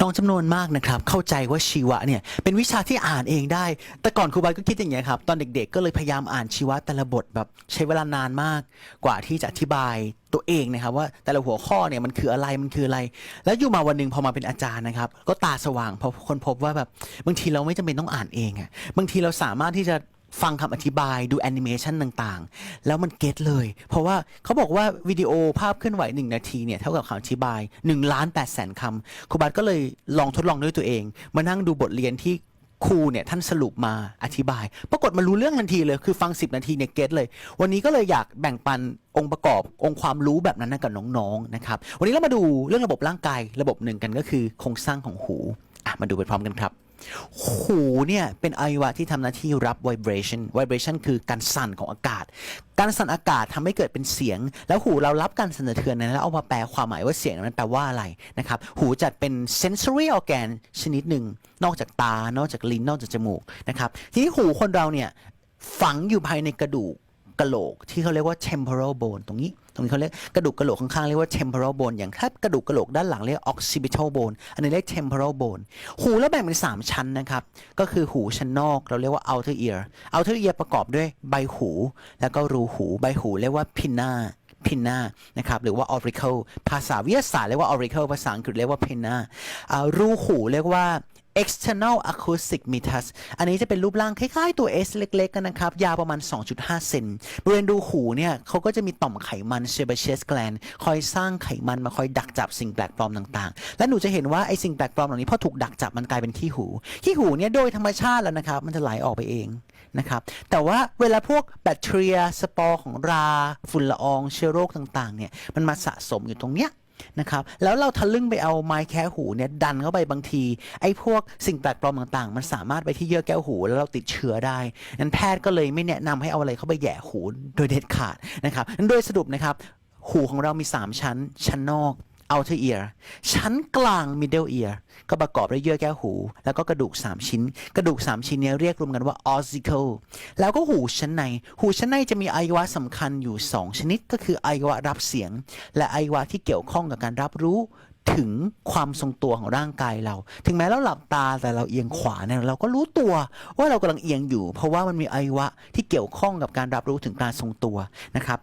น้องจำนวนมากนะครับ เข้าใจว่าชีวะเนี่ยเป็นวิชาที่อ่านเองได้ แต่ก่อนครูบาก็คิดอย่างเงี้ยครับ ตอนเด็กๆ ก็เลยพยายามอ่านชีวะแต่ละบทแบบใช้เวลานานมากกว่าที่จะอธิบายตัวเองนะครับ ว่าแต่ละหัวข้อเนี่ยมันคืออะไรมันคืออะไร แล้วอยู่มาวันหนึ่งพอมาเป็นอาจารย์นะครับ ก็ตาสว่างพอคนพบว่าแบบบางทีเราไม่จำเป็นต้องอ่านเองอะบางทีเราสามารถที่จะ ฟังคำอธิบายดูแอนิเมชันต่างๆ แล้วมันเก็ตเลย เพราะว่าเขาบอกว่าวิดีโอภาพเคลื่อนไหว 1 นาทีเนี่ย เท่ากับคำอธิบาย1ล้าน8แสนคำครูบาสก็เลยลองทดลองด้วยตัวเอง มานั่งดูบทเรียนที่ครูเนี่ยท่านสรุปมาอธิบาย ปรากฏมารู้เรื่องทันทีเลยคือฟัง 10 นาทีเนี่ยเก็ตเลย วันนี้ก็เลยอยากแบ่งปันองค์ประกอบองค์ความรู้แบบนั้นกับน้องๆนะครับวันนี้เรามาดูเรื่องระบบร่างกายระบบหนึ่งกันก็คือโครงสร้างของหูอะมาดูไปพร้อมกันครับ หูเนี่ยเป็นอวัยวะที่ทำหน้าที่รับ vibration vibration คือการสั่นของอากาศ การสั่นอากาศทำให้เกิดเป็นเสียง แล้วหูเรารับการสั่นสะเทือนนั้นแล้วเอามาแปลความหมายว่าเสียงนั้นแปลว่าอะไรนะครับ หูจัดเป็น sensory organ ชนิดหนึ่ง นอกจากตา นอกจากลิ้น นอกจากจมูกนะครับ ทีนี้หูคนเราเนี่ยฝังอยู่ภายในกระดูกกระโหลกที่เขาเรียกว่า temporal bone ตรงนี้ ตรงนี้เขาเรียกกระดูกกระโหลกข้างๆเรียกว่า temporal bone อย่างถ้ากระดูกกระโหลกด้านหลังเรียก occipital bone อันนี้เรียก temporal bone หูแล้วแบ่งเป็น 3 ชั้นนะครับ ก็คือหูชั้นนอกเราเรียกว่า outer ear outer ear ประกอบด้วยใบหู แล้วก็รูหูใบหูเรียกว่า pinna pinna นะครับหรือว่า auricle ภาษาวิทยาศาสตร์เรียกว่า auricle ภาษาอังกฤษเรียกว่า pinna อ่ารูหูเรียกว่า external acoustic meatus อันนี้จะเป็นรูปร่างคล้ายๆตัว S เล็กๆกันนะครับ ยาวประมาณ 2.5 เซนบริเวณดูหูเนี่ยเขาก็จะมีต่อมไขมัน sebaceous gland คอยสร้างไขมันมาคอยดักจับสิ่งแปลกปลอมต่างๆ และหนูจะเห็นว่าไอ้สิ่งแปลกปลอมเหล่านี้พอถูกดักจับมันกลายเป็นขี้หู ขี้หูเนี่ยโดยธรรมชาติแล้วนะครับ มันจะไหลออกไปเอง นะครับ แต่ว่าเวลาพวกแบคทีเรียสปอร์ของรา ฝุ่นละอองเชื้อโรคต่างๆเนี่ยมันมาสะสมอยู่ตรงเนี้ยนะครับแล้วเราทะลึ่งไปเอาไม้แค่หูเนี่ยดันเข้าไปบางทีไอ้พวกสิ่งแปลกปลอมต่างๆ มันสามารถไปที่เยื่อแก้วหู แล้วเราติดเชื้อได้นั้นแพทย์ก็เลยไม่แนะนำให้เอาอะไรเข้าไปแย่หูโดยเด็ดขาดนะครับนั้นโดยสรุปนะครับหูของเรามี 3 ชั้นชั้นนอก outer ear ชั้นกลาง middle ear ก็ประกอบด้วยเยื่อแก้วหู แล้วก็กระดูก 3 ชิ้น กระดูก 3 ชิ้นนี้เรียกรวมกันว่า ossicle แล้วก็หูชั้นใน หูชั้นในจะมีอวัยวะสำคัญอยู่ 2 ชนิดก็คืออวัยวะรับเสียง และอวัยวะที่เกี่ยวข้องกับการรับรู้ ถึงความทรงตัวของร่างกายเรา ถึงแม้เราหลับตาแต่เราเอียงขวาเนี่ยเราก็รู้ตัวว่าเรากำลังเอียงอยู่ เพราะว่ามันมีอวัยวะที่เกี่ยวข้องกับการรับรู้ถึงการทรงตัวนะครับ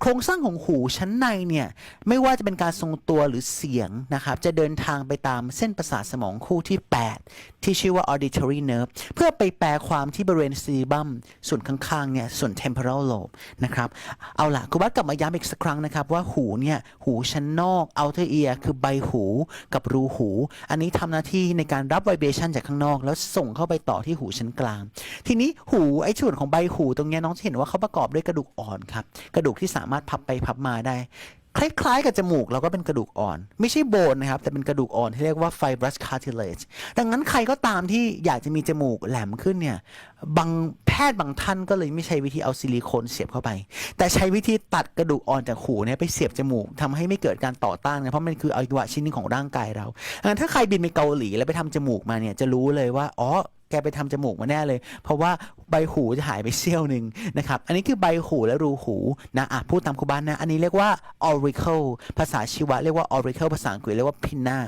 โครงสร้างของหูชั้นในเนี่ยไม่ว่าจะเป็นการทรงตัวหรือเสียงนะครับจะเดินทางไปตามเส้นประสาทสมองคู่ที่ 8 ที่ชื่อว่า auditory nerve เพื่อไปแปลความที่บริเวณ cerebrum ส่วนข้างๆเนี่ยส่วน temporal lobe นะครับเอาล่ะคุณบัสกลับมาย้ำอีกสักครั้งนะครับว่าหูเนี่ยหูชั้นนอก outer ear คือใบหูกับรูหู อันนี้ทำหน้าที่ในการรับไวเบชันจากข้างนอก แล้วส่งเข้าไปต่อที่หูชั้นกลาง ทีนี้หูไอ้ส่วนของใบหูตรงนี้น้องจะเห็นว่าเขาประกอบด้วยกระดูกอ่อนครับ กระดูกที่สามารถพับไปพับมาได้ คล้ายๆกับจมูกเราก็เป็นกระดูกอ่อน ไม่ใช่โบนนะครับ แต่เป็นกระดูกอ่อนที่เรียกว่า fibrous cartilage ดังนั้นใครก็ตามที่อยากจะมีจมูกแหลมขึ้นเนี่ยบางแพทย์บางท่านก็เลยไม่ใช้วิธีเอาซิลิโคนเสียบเข้าไป แต่ใช้วิธีตัดกระดูกอ่อนจากหูเนี่ยไปเสียบจมูกทำให้ไม่เกิดการต่อต้านนะเพราะมันคืออวัยวะชิ้นนึงของร่างกายเราดังนั้นถ้าใครบินไปเกาหลีแล้วไปทำจมูกมาเนี่ยจะรู้เลยว่าอ๋อ แกไปทำจมูกมาแน่เลย เพราะว่าใบหูจะหายไปเสี้ยวหนึ่งนะครับ อันนี้คือใบหูและรูหูนะอะพูดตามครูบ้านนะ อันนี้เรียกว่า auricle ภาษาชีวะเรียกว่า auricle ภาษาอังกฤษเรียกว่า pinna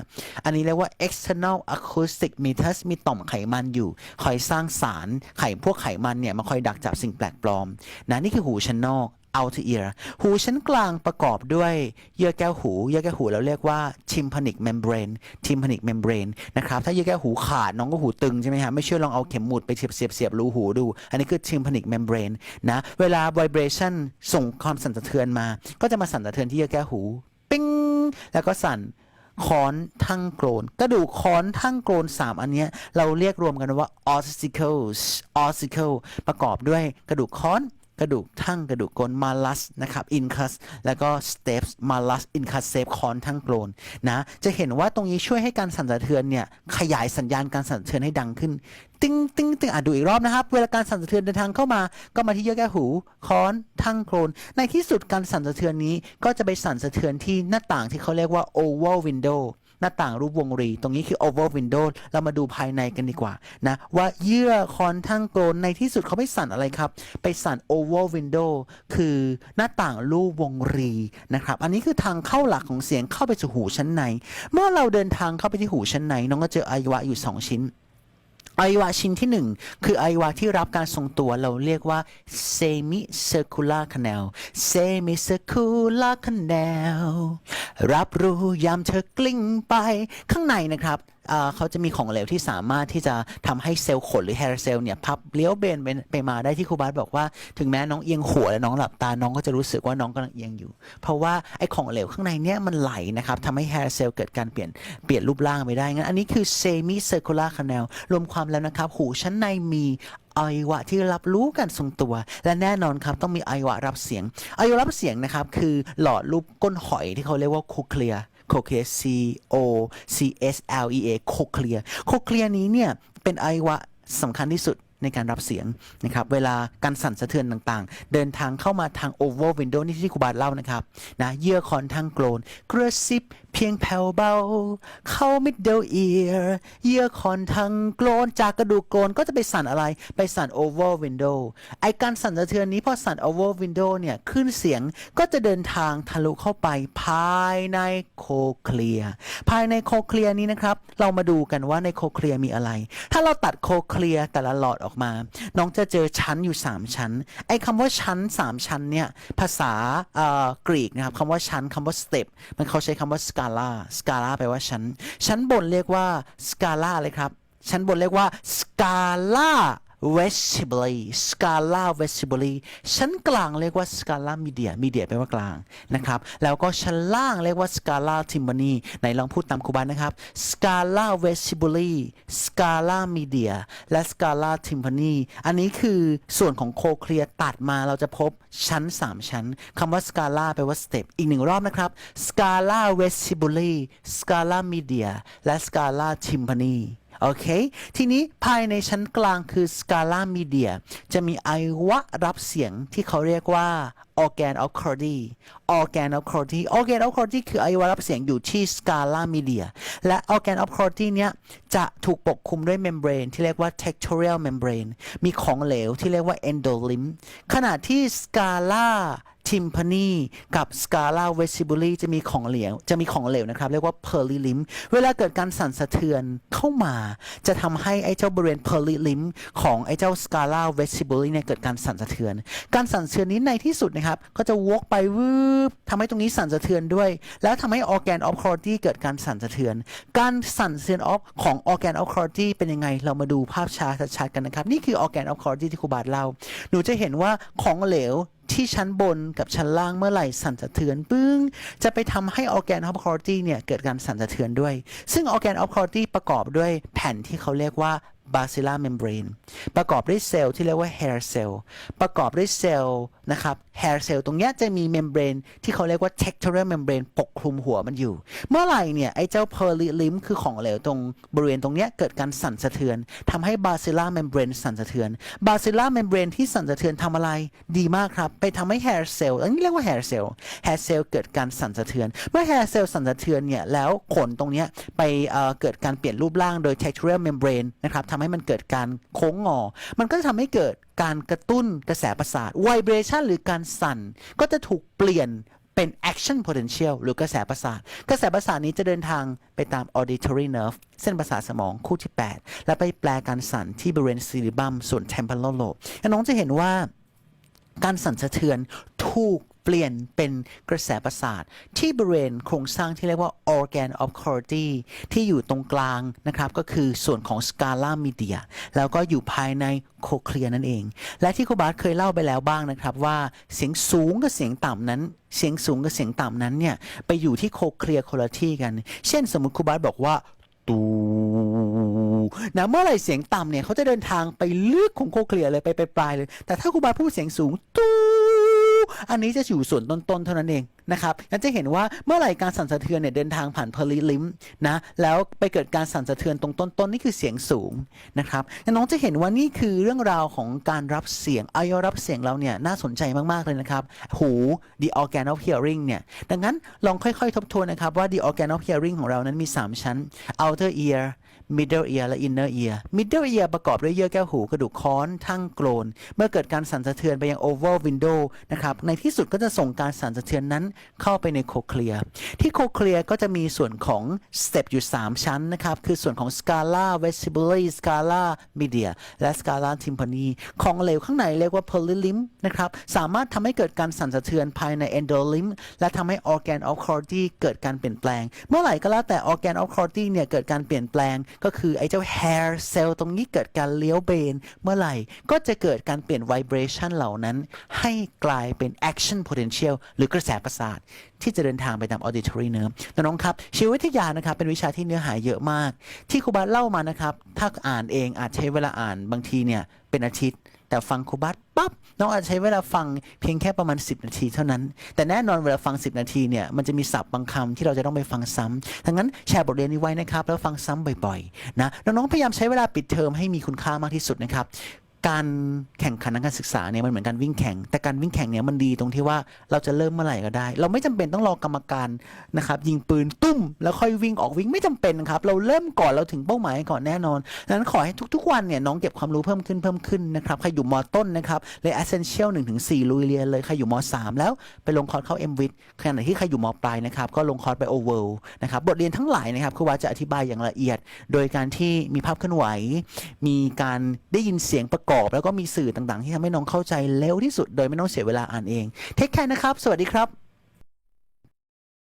อันนี้เรียกว่า external acoustic meatus มีต่อมไขมันอยู่ คอยสร้างสารไขพวกไขมันเนี่ยมาคอยดักจับสิ่งแปลกปลอมนะนี่คือหูชั้นนอก outer ear หูชั้นกลางประกอบด้วยเยื่อแก้วหู เยื่อแก้วหูเราเรียกว่า tympanic membrane tympanic membrane นะครับ ถ้าเยื่อแก้วหูขาดน้องก็หูตึงใช่ไหมฮะ ไม่เชื่อลองเอาเข็มหมุดไปเสียบเสียบเสียบรูหูดู อันนี้คือ tympanic membrane นะ เวลา vibration ส่งความสั่นสะเทือนมา ก็จะมาสั่นสะเทือนที่เยื่อแก้วหู ปิ้ง แล้วก็สั่นค้อนทั้งโกรนกระดูกค้อนทั้งโกรน3 อันเนี้ยเราเรียกรวมกันว่า ossicles ossicle ประกอบด้วยกระดูกค้อน กระดูกทั้งกระดูกกรน malus นะครับ incus แล้วก็ steps malus incus step ค้อนทั้งโกรนนะจะเห็นว่าตรงนี้ช่วยให้การสั่นสะเทือนเนี่ยขยายสัญญาณการสั่นสะเทือนให้ดังขึ้นติ้งติ้งติ้งอะดูอีกรอบนะครับ เวลาการสั่นสะเทือนเดินทางเข้ามา ก็มาที่เยื่อแก้วหูค้อนทั้งโกรน ในที่สุดการสั่นสะเทือนนี้ก็จะไปสั่นสะเทือนที่หน้าต่างที่เขาเรียกว่า oval window หน้าต่างรูปวงรี ตรงนี้คือ oval window เรามาดูภายในกันดีกว่านะว่าเยื่อคอนทั้งโกลนในที่สุดเขาไม่สั่นอะไรครับ ไปสั่น oval window คือหน้าต่างรูปวงรีนะครับ อันนี้คือทางเข้าหลักของเสียงเข้าไปสู่หูชั้นใน เมื่อเราเดินทางเข้าไปที่หูชั้นในน้องก็เจออายวะอยู่ 2 ชิ้น อวัยวะชิ้นที่ 1 คืออวัยวะที่รับการทรงตัวเราเรียกว่า semicircular canal semicircular canal รับรู้ยามเธอกลิ้งไปข้างในนะครับเอ่อเขาจะมีของเหลวที่สามารถที่จะทำให้เซลล์ขนหรือ hair cell เนี่ยพับเลี้ยวเบนไปไปมาได้ที่ครูบาสบอกว่า ถึงแม้น้องเอียงหัวและน้องหลับตาน้องก็จะรู้สึกว่าน้องกำลังเอียงอยู่ เพราะว่าไอ้ของเหลวข้างในเนี่ยมันไหลนะครับทำให้ hair cell เกิดการเปลี่ยนเปลี่ยนรูปร่างไปได้งั้นอันนี้คือ semi circular canal รวมความแล้วนะครับ หูชั้นในมีอวัยวะที่รับรู้การทรงตัว และแน่นอนครับต้องมีอวัยวะรับเสียงอวัยวะรับเสียงนะครับคือหลอดรูปก้นหอยที่เขาเรียกว่าโคเคลีย โคเคลีย C O C S L E A โคเคลียโคเคลียนี้เนี่ย เป็นอวัยวะสำคัญที่สุด ในการรับเสียงนะครับเวลาการสั่นสะเทือนต่างๆ เดินทางเข้ามาทาง oval window นี่ที่ครูบาเล่านะครับนะเยื่อคอนทางโกลนกระซิบเพียงแผ่วเบา เข้า middle ear เยื่อคอนทางโกลนจากกระดูกโกลนก็จะไปสั่นอะไรไปสั่น oval window ไอการสั่นสะเทือนนี้พอสั่น oval window เนี่ยขึ้นเสียงก็จะเดินทางทะลุเข้าไปภายในโคเคลียภายในโคเคลียนี้นะครับ เรามาดูกันว่าในโคเคลียมีอะไร ถ้าเราตัดโคเคลียแต่ละหลอดออกมา น้องจะเจอชั้นอยู่ 3 ชั้น ไอ้คำว่าชั้น 3 ชั้นเนี่ย ภาษาอ่อกรีกนะครับคำว่าชั้นคำว่า step มันเขาใช้คำว่า scala scala แปลว่าชั้น ชั้นบนเรียกว่า scala เลยครับ ชั้นบนเรียกว่า scala vestibuli scala vestibuli ชั้นกลางเรียกว่า scala media media แปลว่ากลางนะครับ แล้วก็ชั้นล่างเรียกว่า scala timpani ไหนลองพูดตามครูบานะครับ scala vestibuli scala media และ scala timpani อันนี้คือส่วนของโคเคลียตัดมาเราจะพบชั้น 3 ชั้นคำว่า scala แปลว่า step อีกหนึ่งรอบนะครับ scala vestibuli scala media และ scala timpani โอเค ทีนี้ภายในชั้นกลางคือสกาล่ามีเดียจะมีไอวะรับเสียงที่เขาเรียกว่าออแกนออลคอร์ดีออแกนออลคอร์ดีออแกนออลคอร์ดีคือไอวะรับเสียงอยู่ที่สกาล่ามีเดียและออแกนออลคอร์ดีเนี้ยจะถูกปกคลุมด้วยเมมเบรนที่เรียกว่า textorial ลเมมเบรนมีของเหลวที่เรียกว่าเอนโดลิมขณะที่สกาล่า timpani กับ scala vestibuli จะมีของเหลวจะมีของเหลวนะครับ เรียกว่า perilymph เวลาเกิดการสั่นสะเทือนเข้ามา จะทำให้ไอ้เจ้าบริเวณ perilymph ของไอ้เจ้า scala vestibuli เนี่ยเกิดการสั่นสะเทือน การสั่นสะเทือนนี้ในที่สุดนะครับ ก็จะวกไปวืบทำให้ตรงนี้สั่นสะเทือนด้วย แล้วทำให้ organ of Cordy เกิดการสั่นสะเทือน การสั่นสะเทือน of ของ organ of Cordy เป็นยังไง เรามาดูภาพช้าชัดๆกันนะครับ นี่คือ organ of Cordy ที่ครูบาทเล่าหนูจะเห็นว่าของเหลว ที่ชั้นบนกับชั้นล่างเมื่อไหร่สั่นสะเทือนปึ้ง จะไปทำให้ออแกนออฟคอร์ตี้เนี่ยเกิดการสั่นสะเทือนด้วย ซึ่งออแกนออฟคอร์ตี้ประกอบด้วยแผ่นที่เขาเรียกว่า basilar membrane ประกอบด้วยเซลล์ที่เรียกว่า hair cell ประกอบด้วยเซลล์นะครับ hair cell ตรงเนี้ยจะมี membrane ที่เขาเรียกว่า textural membrane ปกคลุมหัวมันอยู่ เมื่อไหร่เนี่ย ไอ้เจ้า perilymph คือของเหลวตรงบริเวณตรงเนี้ยเกิดการสั่นสะเทือนทำให้ basilar membrane สั่นสะเทือน basilar membrane ที่สั่นสะเทือนทำอะไรดีมากครับ ไปทำให้ hair cell อันนี้เรียกว่า hair cell hair cell เกิดการสั่นสะเทือน เมื่อ hair cell สั่นสะเทือนเนี่ยแล้วขนตรงเนี้ยไปเเกิดการเปลี่ยนรูปร่างโดย textural membrane นะครับทำให้มันเกิดการโค้งงอ มันก็จะทำให้เกิดการกระตุ้นกระแสประสาท vibration หรือการสั่น ก็จะถูกเปลี่ยนเป็น action potential หรือกระแสประสาท กระแสประสาทนี้จะเดินทางไปตาม auditory nerve เส้นประสาทสมองคู่ที่ 8 และไปแปลการสั่นที่บริเวณ cerebrum ส่วน temporal lobe น้องจะเห็นว่าการสั่นสะเทือนถูก เปลี่ยนเป็นกระแสประสาท ที่บริเวณโครงสร้างที่เรียกว่า organ of Cordy ที่อยู่ตรงกลางนะครับ ก็คือส่วนของ scala media แล้วก็อยู่ภายในโคเคลียนั่นเอง และที่ครูบาสเคยเล่าไปแล้วบ้างนะครับว่าเสียงสูงกับเสียงต่ำนั้น เสียงสูงกับเสียงต่ำนั้นเนี่ยไปอยู่ที่โคเคลียคนละที่กัน เช่นสมมติครูบาสบอกว่าตูนะเมื่อไรเสียงต่ำเนี่ยเขาจะเดินทางไปลึกของโคเคลียเลยไปไปปลายเลย แต่ถ้าครูบาพูดเสียงสูงตู อันนี้จะอยู่ส่วนต้นๆเท่านั้นเองนะครับงั้นจะเห็นว่าเมื่อไหร่การสั่นสะเทือนเนี่ยเดินทางผ่านเพลิลิมนะแล้วไปเกิดการสั่นสะเทือนตรงต้นๆนี่คือเสียงสูงนะครับน้องจะเห็นว่านี่คือเรื่องราวของการรับเสียงอวัยรับเสียงเราเนี่ยน่าสนใจมากๆเลยนะครับหู the organ of hearing เนี่ยดังนั้นลองค่อยๆ ทบทวนนะครับว่า the organ of hearing ของเรานั้นมี 3 ชั้น outer ear middle ear และ inner ear middle ear ประกอบด้วยเยื่อแก้วหูกระดูกค้อนทั้งโกรนเมื่อเกิดการสั่นสะเทือนไปยัง oval window นะครับ ในที่สุดก็จะส่งการสั่นสะเทือนนั้นเข้าไปในโคเคลียที่โคเคลียก็จะมีส่วนของ step อยู่ 3 ชั้นนะครับ คือส่วนของ scala vestibuli scala media และ scala tympani ของเหลวข้างในเรียกว่า polylim นะครับ สามารถทำให้เกิดการสั่นสะเทือนภายใน endolim และทำให้ organ of quality เกิดการเปลี่ยนแปลง เมื่อไหร่ก็แล้วแต่ organ of quality เนี่ยเกิดการเปลี่ยนแปลงก็คือไอ้เจ้า hair cell ตรงนี้เกิดการเลี้ยวเบนเมื่อไหร่ ก็จะเกิดการเปลี่ยน vibration เหล่านั้น ให้กลายเป็น action potential หรือกระแสประสาท ที่จะเดินทางไปตาม auditory nerve น้องๆครับ ชีววิทยานะครับ เป็นวิชาที่เนื้อหาเยอะมาก ที่ครูบาเล่ามานะครับ ถ้าอ่านเองอาจใช้เวลาอ่านบางทีเนี่ยเป็นอาทิตย์ แต่ฟังครูบัสปั๊บน้องอาจจะใช้เวลาฟังเพียงแค่ประมาณ 10 นาทีเท่านั้น แต่แน่นอนเวลาฟัง 10 นาทีเนี่ยมันจะมีศัพท์บางคำที่เราจะต้องไปฟังซ้ำดังนั้นแชร์บทเรียนนี้ไว้นะครับแล้วฟังซ้ำบ่อยๆนะน้องๆพยายามใช้เวลาปิดเทอมให้มีคุณค่ามากที่สุดนะครับ การแข่งขันทางการศึกษาเนี่ยมันเหมือนการวิ่งแข่ง แต่การวิ่งแข่งเนี่ยมันดีตรงที่ว่าเราจะเริ่มเมื่อไหร่ก็ได้ เราไม่จำเป็นต้องรอกรรมการนะครับยิงปืนตุ้มแล้วค่อยวิ่งออกวิ่งไม่จำเป็นครับเราเริ่มก่อนเราถึงเป้าหมายก่อนแน่นอนดังนั้นขอให้ทุกๆวันเนี่ยน้องเก็บความรู้เพิ่มขึ้นเพิ่มขึ้นนะครับใครอยู่มต้นนะครับเลย essential 1ถึง4ลุยเรียนเลยใครอยู่ม3แล้วไปลงคอร์สเข้า m w i t ขณะที่ใครอยู่มปลายนะครับก็ลงคอร์สไป o v e r นะครับบทเรียนทั้งหลายนะครับครูวาจะอธิบายอย่างละเอียด โดยการที่มีภาพเคลื่อนไหว มีการได้ยินเสียงประกอบ แล้วก็มีสื่อต่างๆ ที่ทำให้น้องเข้าใจเร็วที่สุดโดยไม่ต้องเสียเวลาอ่านเองเทคแคร์นะครับ สวัสดีครับ